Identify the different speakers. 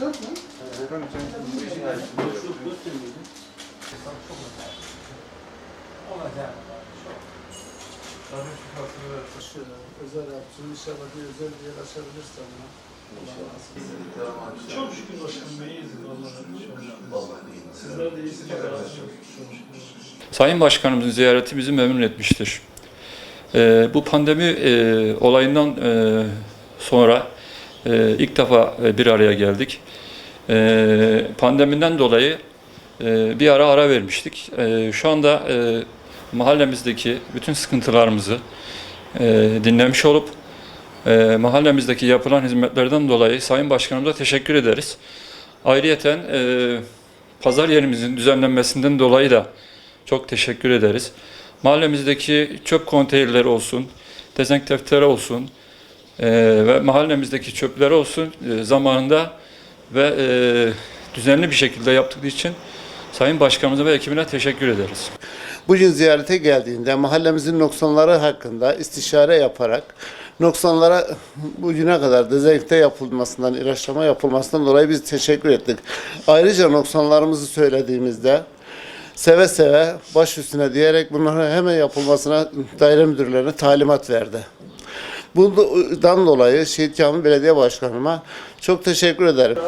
Speaker 1: Dört mü? Özel yapsın. İnşallah bir özel bir yer açabilirsem.
Speaker 2: Çok şükür başkanım iyiyiz. Sizler de iyisiniz.
Speaker 3: Sayın Başkanımızın ziyareti bizi memnun etmiştir. Ee, bu pandemi e, olayından e, sonra e, ilk defa e, bir araya geldik. E, pandemiden dolayı e, bir ara ara vermiştik. E, şu anda e, mahallemizdeki bütün sıkıntılarımızı dinlemiş olup mahallemizdeki yapılan hizmetlerden dolayı Sayın Başkanımıza teşekkür ederiz. Ayrıyeten pazar yerimizin düzenlenmesinden dolayı da çok teşekkür ederiz. Mahallemizdeki çöp konteynerleri olsun, dezenfektöre olsun e, ve mahallemizdeki çöpleri olsun e, zamanında ve e, düzenli bir şekilde yaptığı için Sayın Başkanımıza ve ekibine teşekkür ederiz.
Speaker 4: Bugün ziyarete geldiğinde mahallemizin noksanları hakkında istişare yaparak noksanlara bugüne kadar dezenfekte yapılmasından, ilaçlama yapılmasından dolayı biz teşekkür ettik. Ayrıca noksanlarımızı söylediğimizde seve seve baş üstüne diyerek bunların hemen yapılmasına daire müdürlerine talimat verdi. Bundan dolayı Şehit Kamil Belediye Başkanıma çok teşekkür ederim.